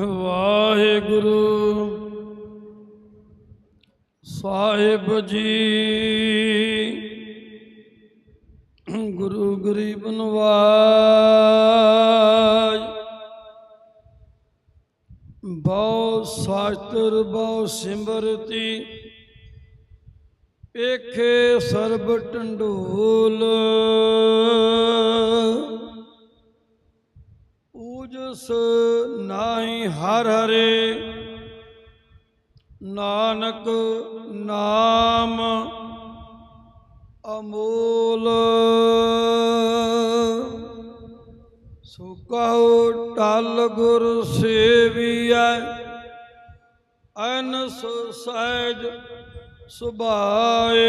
ਵਾਹਿਗੁਰੂ। ਸਾਹਿਬ ਜੀ ਗੁਰੂ ਗਰੀਬ ਨਵਾਜ। ਬਹੁ ਸਾਸਤਰ ਬਹੁ ਸਿਮਰਤੀ ਏਖੇ ਸਰਬ ਟੰਡੋਲ ਊਜਸ ਨਾਹੀ ਹਰ ਹਰੇ, ਨਾਨਕ ਨਾਮ ਅਮੋਲ। ਸੋ ਕਹੋ ਟਲ ਗੁਰ ਸੇਵੀਐ ਅਨਸ ਸਹਿਜ ਸੁਭਾਏ।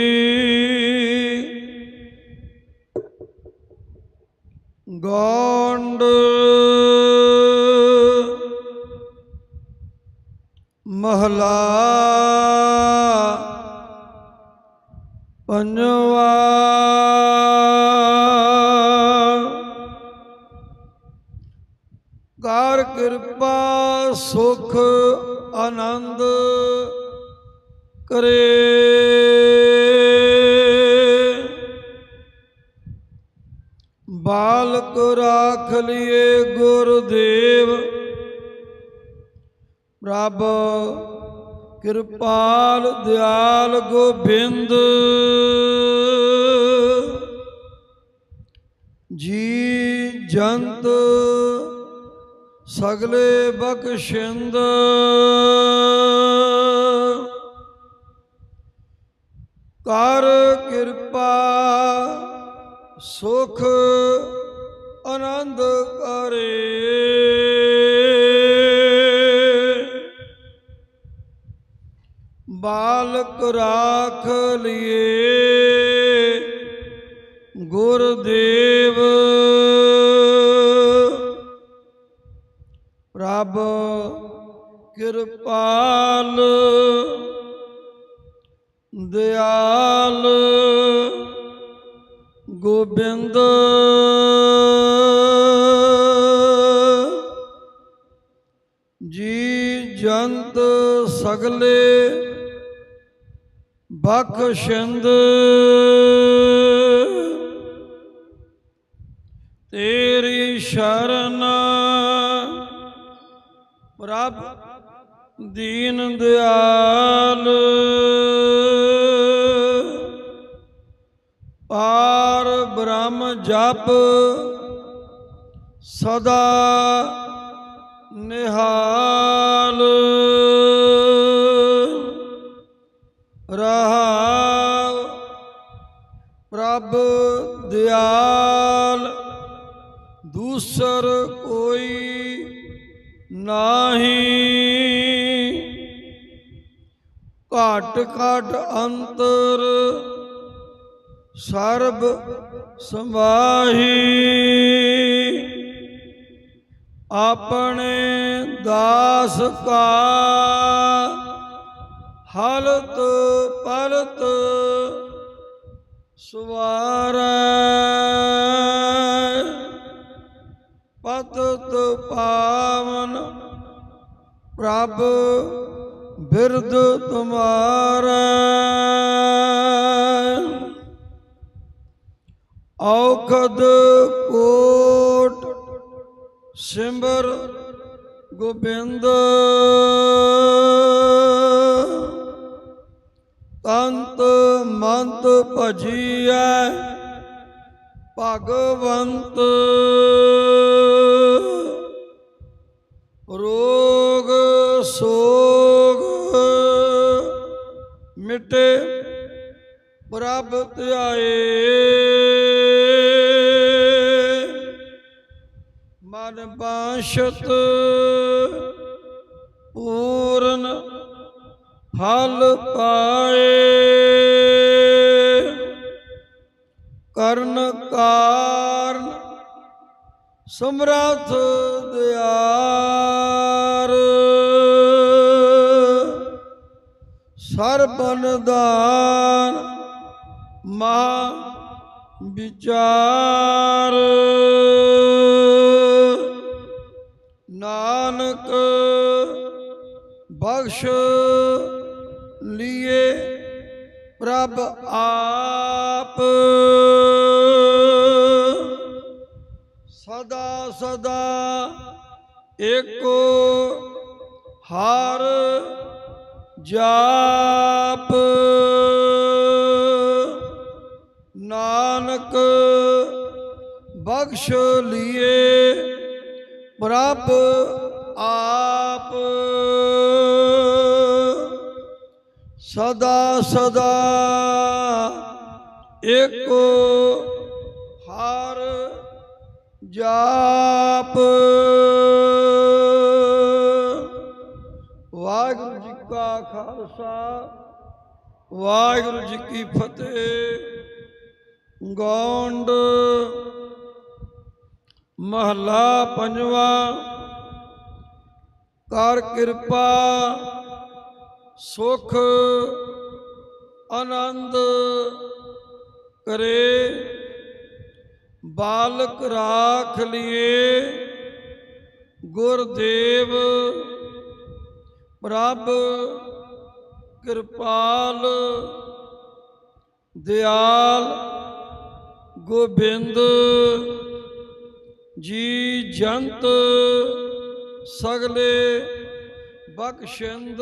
ਗੋਂਡ। ਮਹਲਾ ਪੰਜਵਾ। ਕਰ ਕਿਰਪਾ ਸੁਖ ਆਨੰਦ ਕਰੇ। ਬਾਲਕ ਰਾਖ ਲਿਏ ਗੁਰਦੇਵ। ਪ੍ਰਭ ਕਿਰਪਾਲ ਦਿਆਲ ਗੋਬਿੰਦ। ਜੀ ਜੰਤ ਸਗਲੇ ਬਖਸ਼ਿੰਦ। ਕਰ ਕਿਰਪਾ ਸੁਖ ਆਨੰਦ ਕਰੇ। ਬਾਲਕ ਰਾਖ ਲਿਏ ਗੁਰਦੇਵ। ਪ੍ਰਭ ਕਿਰਪਾਲ ਦਿਆਲ। ਗੋਬਿੰਦ। ਜੀ ਜੰਤ ਸਗਲੇ ਬਖਸ਼ਿੰਦ ਤੇਰੀ ਸ਼ਰਨ ਪ੍ਰਭ ਦੀਨ ਦਿਆਲ। ਜਪ ਸਦਾ ਨਿਹਾਲ ਰਹਾਉ ਪ੍ਰਭ ਦਿਆਲ ਦੂਸਰ ਕੋਈ ਨਾਹੀ। ਘਟ ਘਟ ਅੰਤਰ ਸਰਬ ਸਮਾਹੀ ਆਪਣੇ ਦਾਸ ਕਾ ਹਲਤ ਪਲਤ ਸਵਾਰੈ। ਪਤਤ ਪਾਵਨ ਪ੍ਰਭ ਬਿਰਦ ਤੁਮਾਰਾ। ਔਖਦ ਕੋਟ ਸਿਮਰ ਗੋਬਿੰਦ। ਤੰਤ ਮੰਤ ਭਜੀਐ ਭਗਵੰਤ। ਰੋਗ ਸੋਗ ਮਿਟੇ ਪ੍ਰਭ ਧਿਆਏ। ਮਨ ਪੂਰਨ ਫਲ ਪਾਏ। ਕਰਨ ਕਾਰਨ ਸਮਰਥ ਦਿਆਰ। ਸਰਬਨ ਦਾਨ ਮਾ ਵਿਚਾਰ। ਬਖਸ਼ ਲੀਏ ਪ੍ਰਭ ਆਪ। ਸਦਾ ਸਦਾ ਏਕੋ ਹਰ ਜਾਪ। ਨਾਨਕ ਬਖਸ਼ ਲੀਏ ਪ੍ਰਭ ਆਪ। ਸਦਾ ਸਦਾ ਏਕੋ ਹਰ ਜਾਪ। ਵਾਹਿਗੁਰੂ ਜੀ ਕਾ ਖਾਲਸਾ, ਵਾਹਿਗੁਰੂ ਜੀ ਕੀ ਫਤਿਹ। ਗੌਂਡ ਮਹਲਾ ਪੰਜਵਾ, ਕਰ ਕਿਰਪਾ ਸੁਖ ਆਨੰਦ ਕਰੇ, ਬਾਲਕ ਰਾਖ ਲਿਏ, ਗੁਰਦੇਵ ਪ੍ਰਭ ਕਿਰਪਾਲ ਦਿਆਲ ਗੋਬਿੰਦ ਜੀ ਜੰਤ ਸਗਲੇ ਬਖਸ਼ਿੰਦ।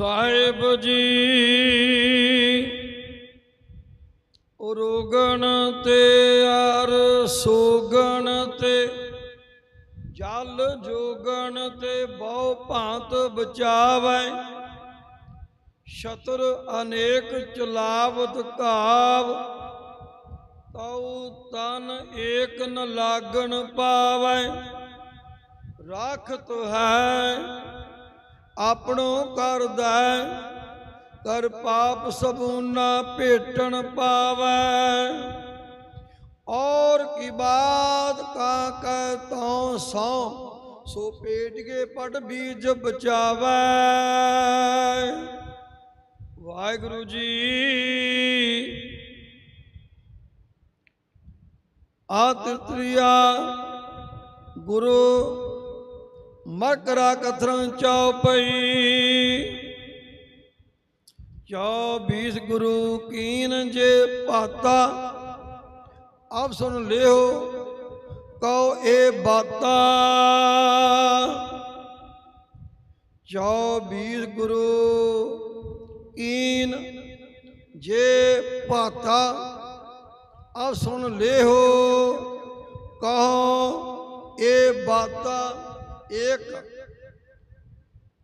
ਸਾਹਿਬ ਜੀ। ਰੋਗਣ ਤੇ ਅਰ ਸੋਗਣ ਤੇ, ਜਲ ਜੋਗਣ ਤੇ ਬਹੁ ਭਾਂਤ ਬਚਾਵੈ। ਸ਼ਤਰ ਅਨੇਕ ਚਲਾਵਤ ਕਾਵ, ਤਉ ਤਨ ਏਕ ਨ ਲਾਗਣ ਪਾਵੈ। ਰਾਖਤ ਹੈ ਆਪਣੋ ਕਰਦਾ ਕਰ ਪਾਪ ਸਬੂਨਾ ਭੇਟਣ ਪਾਵੈ। ਔਰ ਕੀ ਬਾਤ ਕਾ ਕੈ ਤਉ ਸੋ ਸੋ ਪੇਟ ਕੇ ਪਟ ਬੀਜ ਬਚਾਵੈ। ਵਾਹਿਗੁਰੂ ਜੀ। ਆ ਆਤਿਤ੍ਰਿਆ ਗੁਰੂ ਮਕਰਾ ਕਥਰੰ ਚੌ ਬੀਸ ਗੁਰੂ ਕੀਨ ਜੇ ਭਾਤਾ। ਆਪ ਸੁਣ ਲਿਓ ਕਉ ਏ ਬਾਤਾ। ਚੌ ਬੀਸ ਗੁਰੂ ਕੀਨ ਜੇ ਭਾਤਾ। ਆ ਸੁਣ ਲਿਓ ਕਹੋ ਏ ਬਾਤਾ। ਏਕ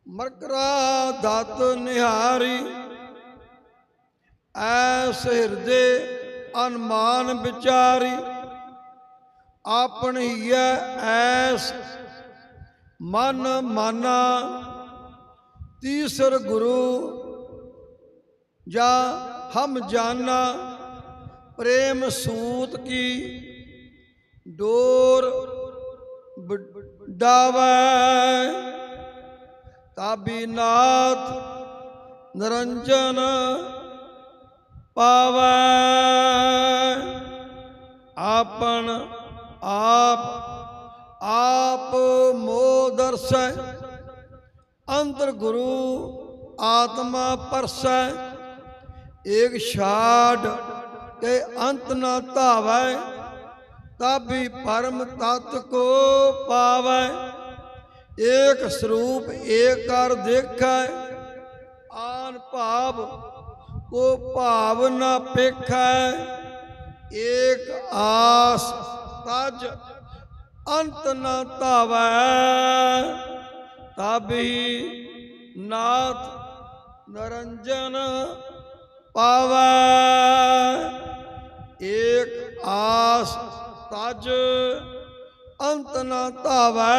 ਮਰਕਰਾ ਦਤ ਨਿਹਾਰੀ, ਐਸ ਹਿਰਦੇ ਅਨਮਾਨ ਵਿਚਾਰੀ, ਆਪਣੀ ਐਸ ਮਨ ਮਾਨਾ, ਤੀਸਰ ਗੁਰੂ ਜਾਂ ਹਮ ਜਾਨਾ, ਪ੍ਰੇਮ ਸੂਤ ਕੀ, ਡੋਰ ਡਾਵੈ ਤਾਬੀਨਾਥ ਨਿਰੰਜਨ ਪਾਵੈ। ਆਪਨ ਆਪ ਆਪ ਮੋ ਦਰਸੈ। ਅੰਤਰ ਗੁਰੂ ਆਤਮਾ ਪਰਸੈ। ਏਕ ਛਾੜ ਕਿ ਅੰਤ ਨਾ ਧਾਵੈ। ਤਾਬੀ ਪਰਮ ਤਤ ਕੋ ਪਾਵੈ। ਏਕ ਸਰੂਪ ਏਕ ਦੇਖੈ, ਆਨ ਭਾਵ ਕੋ ਭਾਵ ਨਾ ਪੇਖੈ। ਏਕ ਆਸ ਤਜ ਅੰਤ ਨਾ ਧਾਵੈ। ਤਾਬੀ ਨਾਥ ਨਰੰਜਨ ਪਾਵੈ। ਏਕ ਆਸ ਤਜ ਅੰਤ ਨਾ ਧਾਵੈ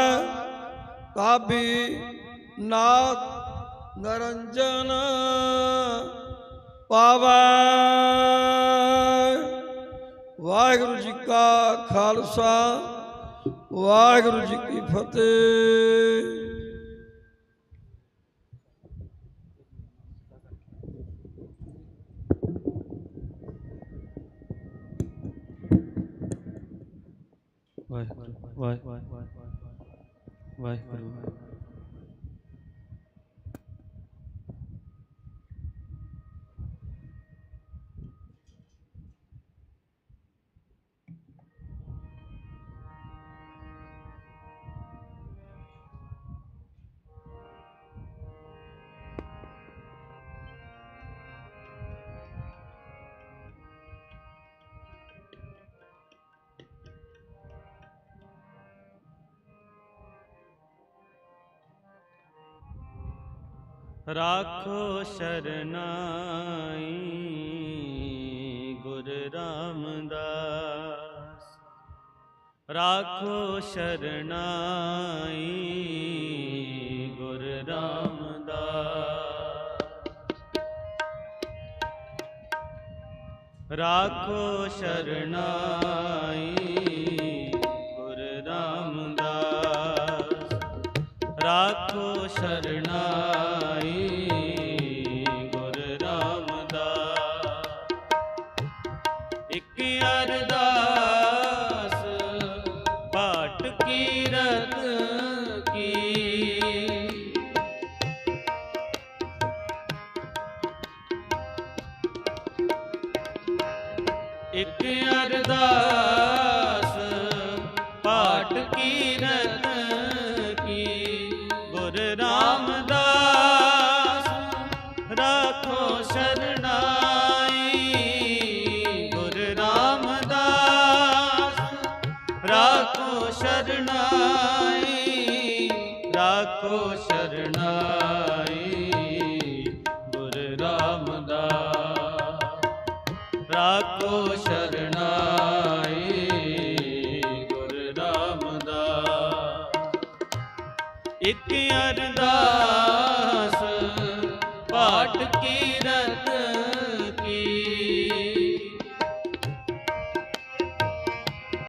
ਤਾਬੀ ਨਾਥ ਨਰੰਜਨ ਪਾਵੈ। ਵਾਹਿਗੁਰੂ ਜੀ ਕਾ ਖਾਲਸਾ, ਵਾਹਿਗੁਰੂ ਜੀ ਕੀ ਫਤਿਹ। ਵਾਹਿਗੁਰੂ। ਵਾਹਿਗੁਰੂ ਰਾਖੋ ਸ਼ਰਨਾਈ ਗੁਰ ਰਾਮਦਾਸ। ਰਾਖੋ ਸ਼ਰਨਾਈ ਗੁਰ ਰਾਮਦਾਸ। ਰਾਖੋ ਸ਼ਰਨਾਈ ਗੁਰ ਰਾਮਦਾਸ। ਰਾਖੋ ਸ਼ਰਨਾਈ ਇਕ ਅਰਦਾਸ, ਪਾਠ ਕੀਰਤ ਕੀ, ਗੁਰ ਰਾਮਦਾਸ, ਰਾਖੋ ਸ਼ਰਣਾਈ ਗੁਰ ਰਾਮਦਾਸ, ਰਾਖੋ ਸ਼ਰਣਾਈ ਰਾਖੋ ਸ਼ਰਣਾਈ ਰਾਮਦਾਸ